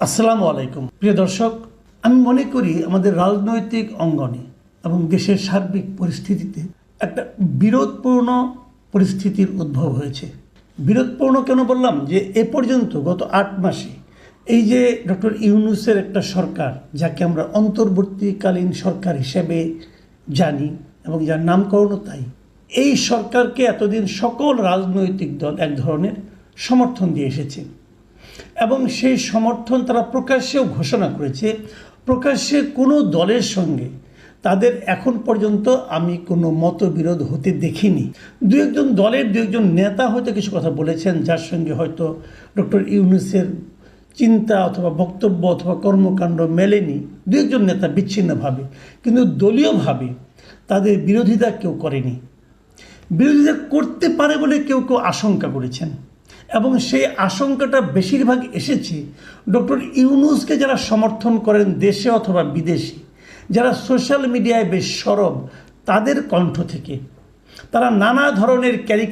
আসসালামু আলাইকুম। প্রিয় দর্শক, আমি মনে করি আমাদের রাজনৈতিক অঙ্গনে এবং দেশের সার্বিক পরিস্থিতিতে একটা বিরোধপূর্ণ পরিস্থিতির উদ্ভব হয়েছে। বিরোধপূর্ণ কেন বললাম? যে এ পর্যন্ত গত আট মাসে এই যে ডক্টর ইউনুসের একটা সরকার, যাকে আমরা অন্তর্বর্তীকালীন সরকার হিসেবে জানি এবং যার নামকরণও তাই, এই সরকারকে এতদিন সকল রাজনৈতিক দল এক ধরনের সমর্থন দিয়ে এসেছে। এবং সেই সমর্থন তারা প্রকাশ্যেও ঘোষণা করেছে। প্রকাশ্যে কোনো দলের সঙ্গে তাদের এখন পর্যন্ত আমি কোনো মতবিরোধ হতে দেখিনি। দু একজন দলের দু একজন নেতা হয়তো কিছু কথা বলেছেন, যার সঙ্গে হয়তো ডক্টর ইউনুসের চিন্তা অথবা বক্তব্য অথবা কর্মকাণ্ড মেলেনি। দু একজন নেতা বিচ্ছিন্নভাবে, কিন্তু দলীয়ভাবে তাদের বিরোধিতা কেউ করেনি। বিরোধিতা করতে পারে বলে কেউ কেউ আশঙ্কা করেছেন। এবং সেই আশঙ্কাটা বেশিরভাগ এসেছে ডক্টর ইউনুসকে যারা সমর্থন করেন দেশে অথবা বিদেশে, যারা সোশ্যাল মিডিয়ায় বেশ সরব, তাদের কণ্ঠ থেকে। তারা নানা ধরনের ক্যারিকে